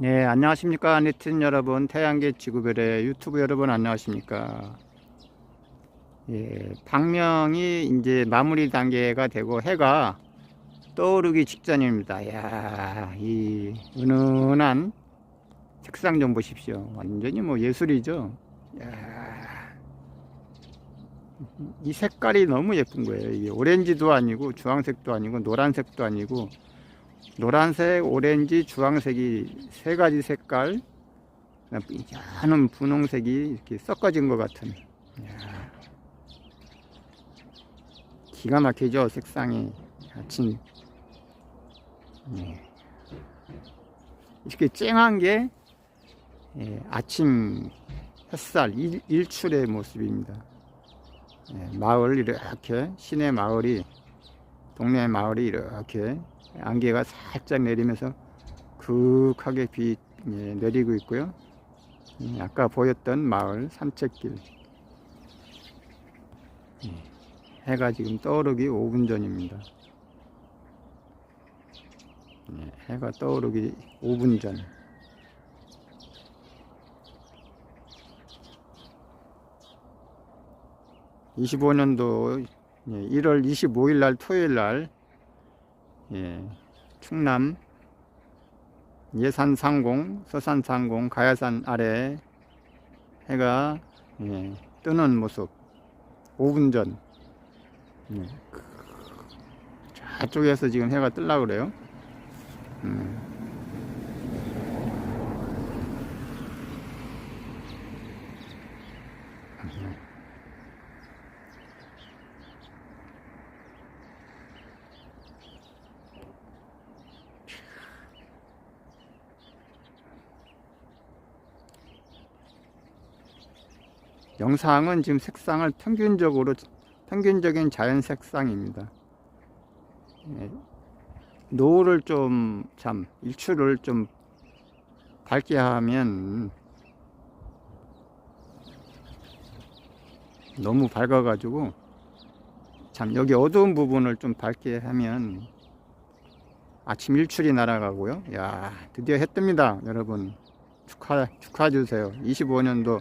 네, 안녕하십니까. 네티즌 여러분, 태양계 지구별의 유튜브 여러분, 안녕하십니까. 예, 방명이 이제 마무리 단계가 되고 해가 떠오르기 직전입니다. 야, 이 은은한 색상 좀 보십시오. 완전히 뭐 예술이죠. 야, 이 색깔이 너무 예쁜 거예요. 오렌지도 아니고 주황색도 아니고 노란색도 아니고 노란색, 오렌지, 주황색이 세 가지 색깔, 하는 분홍색이 이렇게 섞어진 것 같은. 이야. 기가 막히죠, 색상이. 아침. 예. 이렇게 쨍한 게 예, 아침 햇살 일, 일출의 모습입니다. 예, 마을 이렇게 시내 마을이 동네 마을이 이렇게 안개가 살짝 내리면서 극하게 비 예, 내리고 있고요. 예, 아까 보였던 마을 산책길. 예, 해가 지금 떠오르기 5분 전입니다. 예, 해가 떠오르기 5분 전. (25년도) 1월 25일 날 토요일 날 예, 충남 예산 상공, 서산 상공, 가야산 아래 해가 예, 뜨는 모습 5분 전 예. 저쪽에서 지금 해가 뜰라 그래요. 음. 영상은 지금 색상을 평균적으로 평균적인 자연 색상입니다. 예, 노을을 좀 참 일출을 좀 밝게 하면 너무 밝아 가지고 참 여기 어두운 부분을 좀 밝게 하면 아침 일출이 날아가고요. 야 드디어 해 뜹니다, 여러분 축하 축하해 주세요. 25년도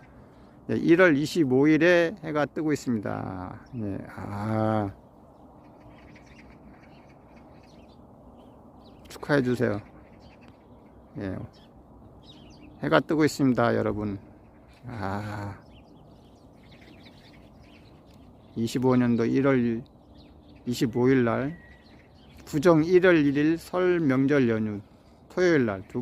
1월 25일에 해가 뜨고 있습니다. 예, 아. 축하해 주세요. 예. 해가 뜨고 있습니다, 여러분. 아. 25년도 1월 25일 날, 부정 1월 1일 설 명절 연휴 토요일 날두